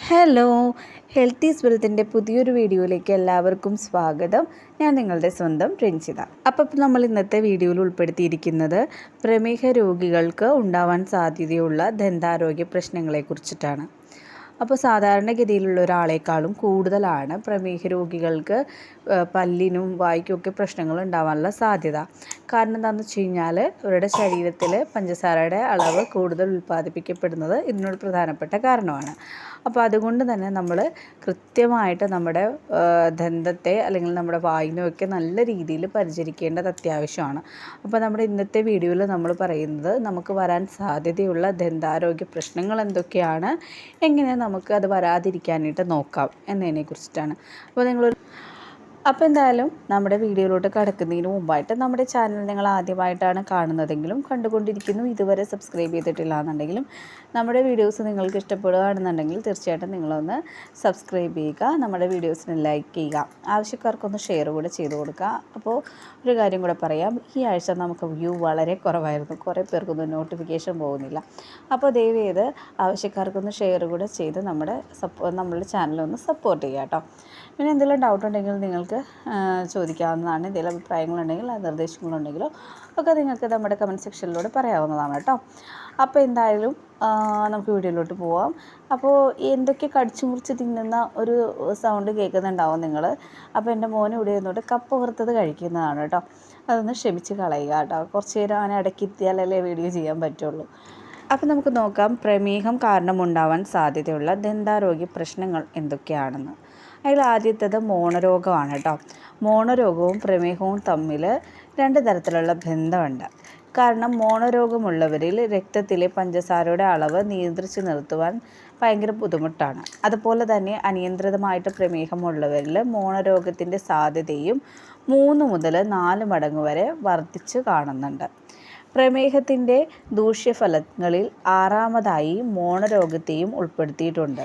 Hello healthy വെൽത്തിന്റെ പുതിയൊരു വീഡിയോയിലേക്ക് എല്ലാവർക്കും സ്വാഗതം. ഞാൻ നിങ്ങളുടെ സ്വന്തം രഞ്ജിത. അപ്പോൾ നമ്മൾ ഇന്നത്തെ വീഡിയോയിൽ ഉൾപ്പെടുത്തിയിരിക്കുന്നത് പ്രമേഹ രോഗികൾക്ക് ഉണ്ടാവാൻ സാധ്യതയുള്ള ദന്താരോഗ്യ പ്രശ്നങ്ങളെക്കുറിച്ചിട്ടാണ് അപ്പോൾ സാധാരണഗതിയിലുള്ള ഒരാളെക്കാളും കൂടുതലാണ് പ്രമേഹ രോഗികൾക്ക് പല്ലിനും വായ്ക്കുമൊക്കെ പ്രശ്നങ്ങൾ ഉണ്ടാവാനുള്ള സാധ്യത. കാരണം എന്താണെന്ന് വെച്ച് കഴിഞ്ഞാൽ അവരുടെ ശരീരത്തിൽ പഞ്ചസാരയുടെ അളവ് കൂടുതൽ ഉൽപ്പാദിപ്പിക്കപ്പെടുന്നത് ഇതിനൊരു പ്രധാനപ്പെട്ട കാരണമാണ്. അപ്പോൾ അതുകൊണ്ട് തന്നെ നമ്മൾ കൃത്യമായിട്ട് നമ്മുടെ ദന്തത്തെ അല്ലെങ്കിൽ നമ്മുടെ വായിനുമൊക്കെ നല്ല രീതിയിൽ പരിചരിക്കേണ്ടത് അത്യാവശ്യമാണ്. അപ്പോൾ നമ്മുടെ ഇന്നത്തെ വീഡിയോയിൽ നമ്മൾ പറയുന്നത് നമുക്ക് വരാൻ സാധ്യതയുള്ള ദന്താരോഗ്യ പ്രശ്നങ്ങൾ എന്തൊക്കെയാണ് എങ്ങനെ നമുക്ക് അത് വരാതിരിക്കാനായിട്ട് നോക്കാം എന്നതിനെ കുറിച്ചിട്ടാണ് അപ്പോൾ നിങ്ങളൊരു അപ്പോൾ എന്തായാലും നമ്മുടെ വീഡിയോയിലോട്ട് കടക്കുന്നതിന് മുമ്പായിട്ട് നമ്മുടെ ചാനൽ നിങ്ങൾ ആദ്യമായിട്ടാണ് കാണുന്നതെങ്കിലും കണ്ടുകൊണ്ടിരിക്കുന്നു ഇതുവരെ സബ്സ്ക്രൈബ് ചെയ്തിട്ടില്ല എന്നുണ്ടെങ്കിലും നമ്മുടെ വീഡിയോസ് നിങ്ങൾക്ക് ഇഷ്ടപ്പെടുകയാണെന്നുണ്ടെങ്കിൽ തീർച്ചയായിട്ടും നിങ്ങളൊന്ന് സബ്സ്ക്രൈബ് ചെയ്യുക നമ്മുടെ വീഡിയോസിന് ലൈക്ക് ചെയ്യുക ആവശ്യക്കാർക്കൊന്ന് ഷെയർ കൂടെ ചെയ്ത് കൊടുക്കുക. അപ്പോൾ ഒരു കാര്യം കൂടെ പറയാം ഈ ആഴ്ച നമുക്ക് വ്യൂ വളരെ കുറവായിരുന്നു കുറേ പേർക്കൊന്നും നോട്ടിഫിക്കേഷൻ പോകുന്നില്ല. അപ്പോൾ ദയവ് ചെയ്ത് ആവശ്യക്കാർക്കൊന്ന് ഷെയർ കൂടെ ചെയ്ത് നമ്മുടെ സപ്പോ നമ്മളുടെ ചാനലൊന്ന് സപ്പോർട്ട് ചെയ്യുക കേട്ടോ. പിന്നെ എന്തെങ്കിലും ഡൗട്ട് ഉണ്ടെങ്കിൽ നിങ്ങൾക്ക് ആ, ചോദിക്കാവുന്നതാണ് എന്തെങ്കിലും അഭിപ്രായങ്ങളുണ്ടെങ്കിൽ നിർദ്ദേശങ്ങളുണ്ടെങ്കിലോ ഒക്കെ നിങ്ങൾക്ക് നമ്മുടെ കമന്റ് സെക്ഷനിലൂടെ പറയാവുന്നതാണ് കേട്ടോ. അപ്പോൾ എന്തായാലും നമുക്ക് വീഡിയോയിലോട്ട് പോവാം. അപ്പോൾ എന്തൊക്കെ കടിച്ചു മുറിച്ച് തിന്നുന്ന ഒരു സൗണ്ട് കേൾക്കുന്നുണ്ടാവും നിങ്ങൾ അപ്പോൾ എന്റെ മോൻ ഇവിടെ നിന്നോട്ട് കപ്പ് വറുത്തത് കഴിക്കുന്നതാണ് കേട്ടോ. അതൊന്ന് ക്ഷമിച്ച് കളയുക കേട്ടോ. കുറച്ച് നേരം അവനെ ഇടയ്ക്കിത്തിയാലല്ലേ വീഡിയോ ചെയ്യാൻ പറ്റുള്ളൂ. അപ്പോൾ നമുക്ക് നോക്കാം പ്രമേഹം കാരണമുണ്ടാവാൻ സാധ്യതയുള്ള ദന്താരോഗ്യ പ്രശ്നങ്ങൾ എന്തൊക്കെയാണെന്ന്. അതിൽ ആദ്യത്തേത് മോണരോഗമാണ് കേട്ടോ. മോണരോഗവും പ്രമേഹവും തമ്മിൽ രണ്ട് തരത്തിലുള്ള ബന്ധമുണ്ട്. കാരണം മോണരോഗമുള്ളവരിൽ രക്തത്തിലെ പഞ്ചസാരയുടെ അളവ് നിയന്ത്രിച്ച് നിർത്തുവാൻ ഭയങ്കര ബുദ്ധിമുട്ടാണ്. അതുപോലെ തന്നെ അനിയന്ത്രിതമായിട്ട് പ്രമേഹമുള്ളവരിൽ മോണരോഗത്തിന്റെ സാധ്യതയും മൂന്ന് മുതൽ നാല് മടങ്ങ് വരെ വർദ്ധിച്ച് കാണുന്നുണ്ട്. പ്രമേഹത്തിന്റെ ദൂഷ്യഫലങ്ങളിൽ ആറാമതായി മോണരോഗത്തെയും ഉൾപ്പെടുത്തിയിട്ടുണ്ട്.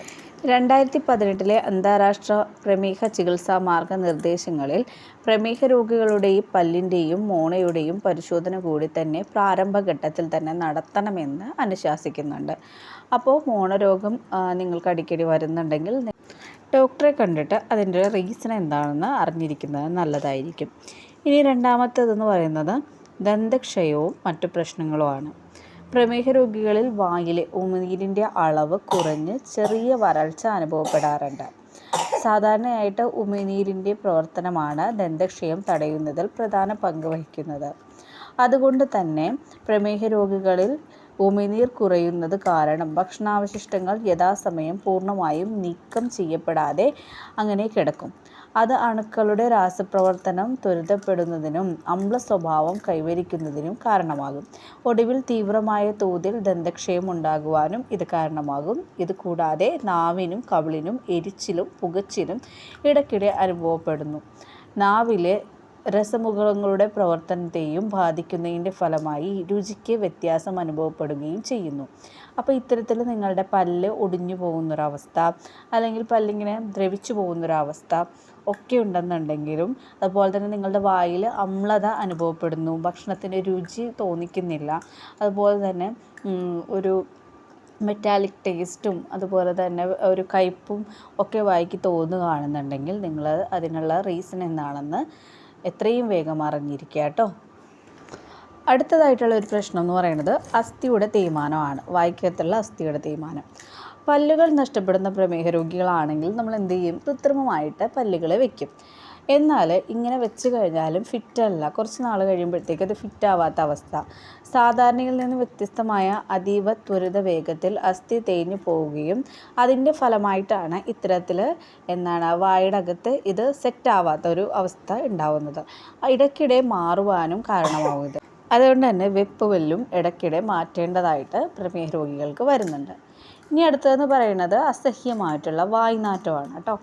രണ്ടായിരത്തി പതിനെട്ടിലെ അന്താരാഷ്ട്ര പ്രമേഹ ചികിത്സാ മാർഗനിർദ്ദേശങ്ങളിൽ പ്രമേഹ രോഗികളുടെയും പല്ലിന്റെയും മോണയുടെയും പരിശോധന കൂടി തന്നെ പ്രാരംഭഘട്ടത്തിൽ തന്നെ നടത്തണമെന്ന് അനുശാസിക്കുന്നുണ്ട്. അപ്പോൾ മോണരോഗം നിങ്ങൾക്ക് അടിക്കടി വരുന്നുണ്ടെങ്കിൽ ഡോക്ടറെ കണ്ടിട്ട് അതിന്റെ റീസൺ എന്താണെന്ന് അറിഞ്ഞിരിക്കുന്നത് നല്ലതായിരിക്കും. ഇനി രണ്ടാമത്തേതെന്ന് പറയുന്നത് ദന്തക്ഷയവും മറ്റു പ്രശ്നങ്ങളുമാണ്. പ്രമേഹ രോഗികളിൽ വായിലെ ഉമിനീരിന്റെ അളവ് കുറഞ്ഞ് ചെറിയ വരൾച്ച അനുഭവപ്പെടാറുണ്ട്. സാധാരണയായിട്ട് ഉമിനീരിന്റെ പ്രവർത്തനമാണ് ദന്തക്ഷയം തടയുന്നതിൽ പ്രധാന പങ്ക് വഹിക്കുന്നത്. അതുകൊണ്ട് തന്നെ പ്രമേഹ രോഗികളിൽ ഉമിനീർ കുറയുന്നത് കാരണം ഭക്ഷണാവശിഷ്ടങ്ങൾ യഥാസമയം പൂർണമായും നീക്കം ചെയ്യപ്പെടാതെ അങ്ങനെ കിടക്കും. അത് അണുക്കളുടെ രാസപ്രവർത്തനം ത്വരിതപ്പെടുന്നതിനും അമ്ല സ്വഭാവം കൈവരിക്കുന്നതിനും കാരണമാകും. ഒടുവിൽ തീവ്രമായ തോതിൽ ദന്തക്ഷയം ഉണ്ടാകുവാനും ഇത് കാരണമാകും. ഇത് കൂടാതെ നാവിനും കവിളിനും എരിച്ചിലും പുകച്ചിലും ഇടയ്ക്കിടെ അനുഭവപ്പെടുന്നു. നാവിലെ രസമുഖങ്ങളുടെ പ്രവർത്തനത്തെയും ബാധിക്കുന്നതിന്റെ ഫലമായി രുചിക്ക് വ്യത്യാസം അനുഭവപ്പെടുകയും ചെയ്യുന്നു. അപ്പോൾ ഇത്തരത്തിൽ നിങ്ങളുടെ പല്ല് ഒടിഞ്ഞു പോകുന്നൊരവസ്ഥ അല്ലെങ്കിൽ പല്ലിങ്ങനെ ദ്രവിച്ചു പോകുന്നൊരവസ്ഥ ഒക്കെ ഉണ്ടെന്നുണ്ടെങ്കിലും അതുപോലെ തന്നെ നിങ്ങളുടെ വായിൽ അമ്ലത അനുഭവപ്പെടുന്നു ഭക്ഷണത്തിന്റെ രുചി തോന്നിക്കുന്നില്ല അതുപോലെ തന്നെ ഒരു മെറ്റാലിക് ടേസ്റ്റും അതുപോലെ തന്നെ ഒരു കയ്പും ഒക്കെ വായിക്ക് തോന്നുകയാണെന്നുണ്ടെങ്കിൽ നിങ്ങൾ അതിനുള്ള റീസൺ എന്താണെന്ന് എത്രയും വേഗം അറിഞ്ഞിരിക്കുക കേട്ടോ. അടുത്തതായിട്ടുള്ള ഒരു പ്രശ്നം എന്ന് പറയുന്നത് അസ്ഥിയുടെ തേയ്മാനമാണ്. വായിക്കത്തുള്ള അസ്ഥിയുടെ തേയ്മാനം. പല്ലുകൾ നഷ്ടപ്പെടുന്ന പ്രമേഹ രോഗികളാണെങ്കിൽ നമ്മൾ എന്ത് ചെയ്യും? കൃത്രിമമായിട്ട് പല്ലുകളെ വെക്കും. എന്നാൽ ഇങ്ങനെ വെച്ച് കഴിഞ്ഞാലും ഫിറ്റല്ല. കുറച്ച് നാൾ കഴിയുമ്പോഴത്തേക്ക് അത് ഫിറ്റാവാത്ത അവസ്ഥ. സാധാരണയിൽ നിന്ന് വ്യത്യസ്തമായ അതീവ ത്വരിത വേഗത്തിൽ അസ്ഥി തേഞ്ഞു പോവുകയും അതിന്റെ ഫലമായിട്ടാണ് ഇത്തരത്തിൽ എന്താണ് വായുടെ അകത്ത് ഇത് സെറ്റാവാത്ത ഒരു അവസ്ഥ ഉണ്ടാവുന്നത്. ഇടയ്ക്കിടെ മാറുവാനും കാരണമാവുന്നത്. അതുകൊണ്ട് തന്നെ വെപ്പ് വെല്ലും ഇടയ്ക്കിടെ മാറ്റേണ്ടതായിട്ട് പ്രമേഹ രോഗികൾക്ക് വരുന്നുണ്ട്. ഇനി അടുത്തതെന്ന് പറയുന്നത് അസഹ്യമായിട്ടുള്ള വായ്നാറ്റമാണ് കേട്ടോ.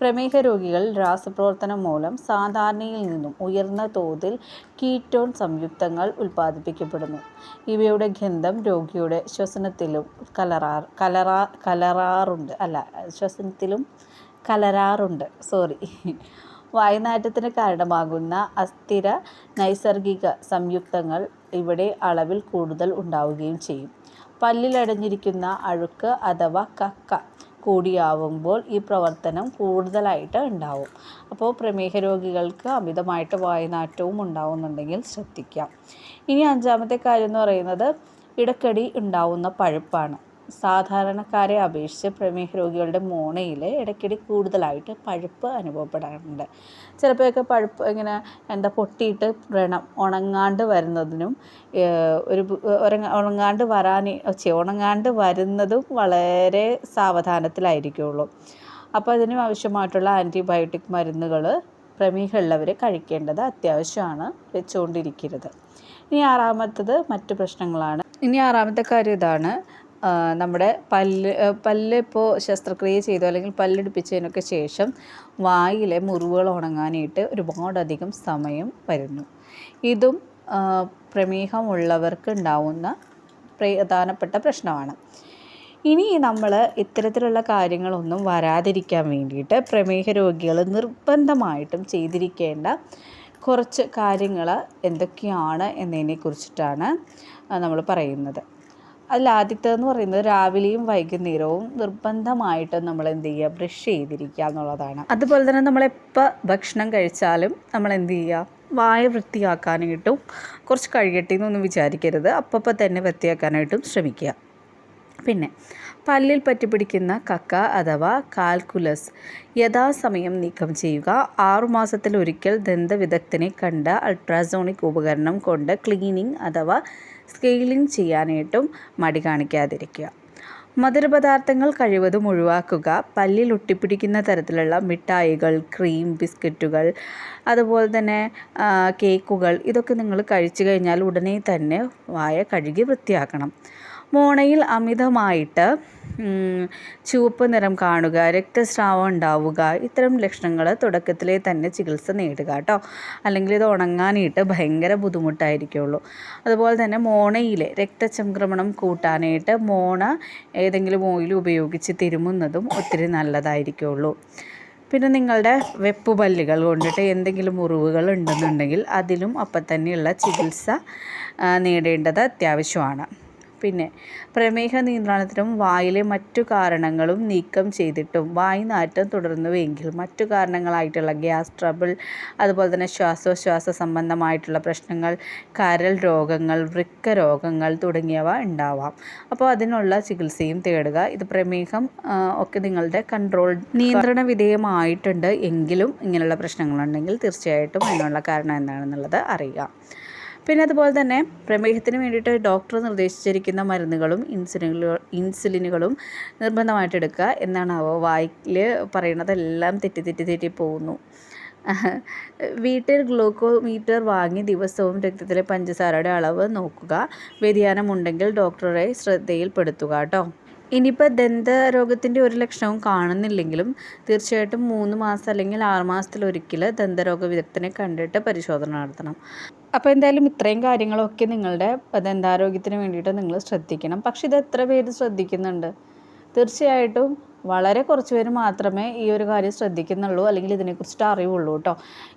പ്രമേഹ രോഗികൾ രാസപ്രവർത്തനം മൂലം സാധാരണയിൽ നിന്നും ഉയർന്ന തോതിൽ കീറ്റോൺ സംയുക്തങ്ങൾ ഉൽപ്പാദിപ്പിക്കപ്പെടുന്നു. ഇവയുടെ ഗന്ധം രോഗിയുടെ ശ്വസനത്തിലും കലറാർ കലറാ കലറാറുണ്ട്. അല്ല ശ്വസനത്തിലും കലരാറുണ്ട്. സോറി. വായനാറ്റത്തിന് കാരണമാകുന്ന അസ്ഥിര നൈസർഗിക സംയുക്തങ്ങൾ ഇവിടെ അളവിൽ കൂടുതൽ ഉണ്ടാവുകയും ചെയ്യും. പല്ലിലടഞ്ഞിരിക്കുന്ന അഴുക്ക് അഥവാ കക്ക കൂടിയാവുമ്പോൾ ഈ പ്രവർത്തനം കൂടുതലായിട്ട് ഉണ്ടാവും. അപ്പോൾ പ്രമേഹ രോഗികൾക്ക് അമിതമായിട്ട് വായനാറ്റവും ഉണ്ടാവുന്നുണ്ടെങ്കിൽ ശ്രദ്ധിക്കാം. ഇനി അഞ്ചാമത്തെ കാര്യം എന്ന് പറയുന്നത് ഇടക്കടി ഉണ്ടാവുന്ന പഴുപ്പാണ്. സാധാരണക്കാരെ അപേക്ഷിച്ച് പ്രമേഹ രോഗികളുടെ മോണയിൽ ഇടയ്ക്കിടെ കൂടുതലായിട്ട് പഴുപ്പ് അനുഭവപ്പെടാറുണ്ട്. ചിലപ്പോഴൊക്കെ പഴുപ്പ് ഇങ്ങനെ എന്താ പൊട്ടിയിട്ട് വ്രണം ഉണങ്ങാണ്ട് വരുന്നതിനും ഒരു ഉണങ്ങാണ്ട് വരാൻ ഉണങ്ങാണ്ട് വരുന്നതും വളരെ സാവധാനത്തിലായിരിക്കുള്ളൂ. അപ്പോൾ അതിനും ആവശ്യമായിട്ടുള്ള ആന്റിബയോട്ടിക് മരുന്നുകൾ പ്രമേഹമുള്ളവർ കഴിക്കേണ്ടത് അത്യാവശ്യമാണ് വെച്ചുകൊണ്ടിരിക്കരുത് ഇനി ആറാമത്തത് മറ്റു പ്രശ്നങ്ങളാണ്. ഇനി ആറാമത്തെ കാര്യം ഇതാണ്. നമ്മുടെ പല്ല് പല്ല് ഇപ്പോൾ ശസ്ത്രക്രിയ ചെയ്തു അല്ലെങ്കിൽ പല്ലെടുപ്പിച്ചതിനൊക്കെ ശേഷം വായിലെ മുറിവുകൾ ഉണങ്ങാനായിട്ട് ഒരുപാടധികം സമയം വരുന്നു. ഇതും പ്രമേഹമുള്ളവർക്ക് ഉണ്ടാവുന്ന പ്രധാനപ്പെട്ട പ്രശ്നമാണ്. ഇനി നമ്മൾ ഇത്തരത്തിലുള്ള കാര്യങ്ങളൊന്നും വരാതിരിക്കാൻ വേണ്ടിയിട്ട് പ്രമേഹ രോഗികൾ നിർബന്ധമായിട്ടും ചെയ്തിരിക്കേണ്ട കുറച്ച് കാര്യങ്ങൾ എന്തൊക്കെയാണ് എന്നതിനെ കുറിച്ചിട്ടാണ് നമ്മൾ പറയുന്നത്. അതിൽ ആദ്യത്തേതെന്ന് പറയുന്നത് രാവിലെയും വൈകുന്നേരവും നിർബന്ധമായിട്ട് നമ്മൾ എന്ത് ചെയ്യുക ബ്രഷ് ചെയ്തിരിക്കുക എന്നുള്ളതാണ്. അതുപോലെ തന്നെ നമ്മൾ എപ്പോൾ ഭക്ഷണം കഴിച്ചാലും നമ്മൾ എന്ത് ചെയ്യുക വായ വൃത്തിയാക്കാനായിട്ടും കുറച്ച് കഴിയട്ടെ എന്നൊന്നും വിചാരിക്കരുത്. അപ്പപ്പോൾ തന്നെ വൃത്തിയാക്കാനായിട്ടും ശ്രമിക്കുക. പിന്നെ പല്ലിൽ പറ്റിപ്പിടിക്കുന്ന കക്ക അഥവാ കാൽക്കുലസ് യഥാസമയം നീക്കം ചെയ്യുക. ആറുമാസത്തിൽ ഒരിക്കൽ ദന്തവിദഗ്ധനെ കണ്ട അൾട്രാസോണിക് ഉപകരണം കൊണ്ട് ക്ലീനിങ് അഥവാ സ്കെയിലിംഗ് ചെയ്യാനായിട്ടും മടി കാണിക്കാതിരിക്കുക. മധുരപദാർത്ഥങ്ങൾ കഴിവതും ഒഴിവാക്കുക. പല്ലിൽ ഒട്ടിപ്പിടിക്കുന്ന തരത്തിലുള്ള മിഠായികൾ ക്രീം ബിസ്ക്കറ്റുകൾ അതുപോലെ തന്നെ കേക്കുകൾ ഇതൊക്കെ നിങ്ങൾ കഴിച്ചു കഴിഞ്ഞാൽ ഉടനെ തന്നെ വായ കഴുകി വൃത്തിയാക്കണം. മോണയിൽ അമിതമായിട്ട് ചുവപ്പ് നിറം കാണുക രക്തസ്രാവം ഉണ്ടാവുക ഇത്തരം ലക്ഷണങ്ങൾ തുടക്കത്തിലേ തന്നെ ചികിത്സ നേടുക കേട്ടോ. അല്ലെങ്കിൽ ഇത് ഉണങ്ങാനായിട്ട് ഭയങ്കര ബുദ്ധിമുട്ടായിരിക്കുള്ളൂ. അതുപോലെ തന്നെ മോണയിലെ രക്തചംക്രമണം കൂട്ടാനായിട്ട് മോണ ഏതെങ്കിലും ഓയിൽ ഉപയോഗിച്ച് തിരുമുന്നതും ഒത്തിരി നല്ലതായിരിക്കുള്ളൂ. പിന്നെ നിങ്ങളുടെ വെപ്പ് പല്ലുകൾ കൊണ്ടിട്ട് എന്തെങ്കിലും മുറിവുകൾ ഉണ്ടെന്നുണ്ടെങ്കിൽ അതിലും അപ്പം തന്നെയുള്ള ചികിത്സ നേടേണ്ടത് അത്യാവശ്യമാണ്. പിന്നെ പ്രമേഹ നിയന്ത്രണത്തിനും വായിലെ മറ്റു കാരണങ്ങളും നീക്കം ചെയ്തിട്ടും വായുനാറ്റം തുടർന്നുവെങ്കിൽ മറ്റു കാരണങ്ങളായിട്ടുള്ള ഗ്യാസ് ട്രബിൾ അതുപോലെ തന്നെ ശ്വാസോച്ഛ്വാസ സംബന്ധമായിട്ടുള്ള പ്രശ്നങ്ങൾ കരൾ രോഗങ്ങൾ വൃക്ക രോഗങ്ങൾ തുടങ്ങിയവ ഉണ്ടാവാം. അപ്പോൾ അതിനുള്ള ചികിത്സയും തേടുക. ഇത് പ്രമേഹം ഒക്കെ നിങ്ങളുടെ കൺട്രോൾ നിയന്ത്രണ വിധേയമായിട്ടുണ്ട് എങ്കിലും ഇങ്ങനെയുള്ള പ്രശ്നങ്ങളുണ്ടെങ്കിൽ തീർച്ചയായിട്ടും അതിനുള്ള കാരണം എന്താണെന്നുള്ളത് അറിയുക. പിന്നെ അതുപോലെ തന്നെ പ്രമേഹത്തിന് വേണ്ടിയിട്ട് ഡോക്ടർ നിർദ്ദേശിച്ചിരിക്കുന്ന മരുന്നുകളും ഇൻസുലിനുകൾ ഇൻസുലിനുകളും നിർബന്ധമായിട്ട് എടുക്കുക എന്നാണാവോ വായിൽ പറയുന്നതെല്ലാം തെറ്റി തെറ്റി തെറ്റി പോകുന്നു. വീട്ടിൽ ഗ്ലൂക്കോമീറ്റർ വാങ്ങി ദിവസവും രക്തത്തിലെ പഞ്ചസാരയുടെ അളവ് നോക്കുക. വ്യതിയാനമുണ്ടെങ്കിൽ ഡോക്ടറെ ശ്രദ്ധയിൽപ്പെടുത്തുക കേട്ടോ. ഇനിയിപ്പോൾ ദന്തരോഗത്തിന്റെ ഒരു ലക്ഷണവും കാണുന്നില്ലെങ്കിലും തീർച്ചയായിട്ടും മൂന്ന് മാസം അല്ലെങ്കിൽ ആറ് മാസത്തിലൊരിക്കൽ ദന്തരോഗ വിദഗ്ധനെ കണ്ടിട്ട് പരിശോധന നടത്തണം. അപ്പോൾ എന്തായാലും ഇത്രയും കാര്യങ്ങളൊക്കെ നിങ്ങളുടെ ദന്താരോഗ്യത്തിന് വേണ്ടിയിട്ട് നിങ്ങൾ ശ്രദ്ധിക്കണം. പക്ഷെ ഇത് എത്ര പേര് ശ്രദ്ധിക്കുന്നുണ്ട്? തീർച്ചയായിട്ടും വളരെ കുറച്ച് പേര് മാത്രമേ ഈ ഒരു കാര്യം ശ്രദ്ധിക്കുന്നുള്ളൂ. അല്ലെങ്കിൽ ഇതിനെക്കുറിച്ചിട്ട് അറിവുള്ളൂ കേട്ടോ.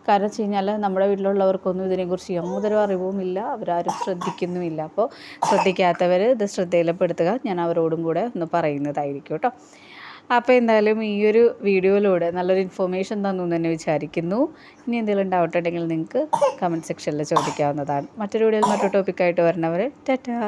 കാരണം വെച്ച് കഴിഞ്ഞാൽ നമ്മുടെ വീട്ടിലുള്ളവർക്കൊന്നും ഇതിനെക്കുറിച്ച് യാതൊരു അറിവും ഇല്ല. അവരാരും ശ്രദ്ധിക്കുന്നുമില്ല. അപ്പോൾ ശ്രദ്ധിക്കാത്തവർ ഇത് ശ്രദ്ധയിൽപ്പെടുത്തുക. ഞാൻ അവരോടും കൂടെ ഒന്ന് പറയുന്നതായിരിക്കും കേട്ടോ. അപ്പോൾ എന്തായാലും ഈ ഒരു വീഡിയോയിലൂടെ നല്ലൊരു ഇൻഫോർമേഷൻ തന്നു തന്നെ വിചാരിക്കുന്നു. ഇനി എന്തെങ്കിലും ഡൗട്ട് ഉണ്ടെങ്കിൽ നിങ്ങൾക്ക് കമന്റ് സെക്ഷനിൽ ചോദിക്കാവുന്നതാണ്. മറ്റൊരു വീഡിയോയിൽ മറ്റൊരു ടോപ്പിക്കായിട്ട് വരണവർ ടാറ്റാ.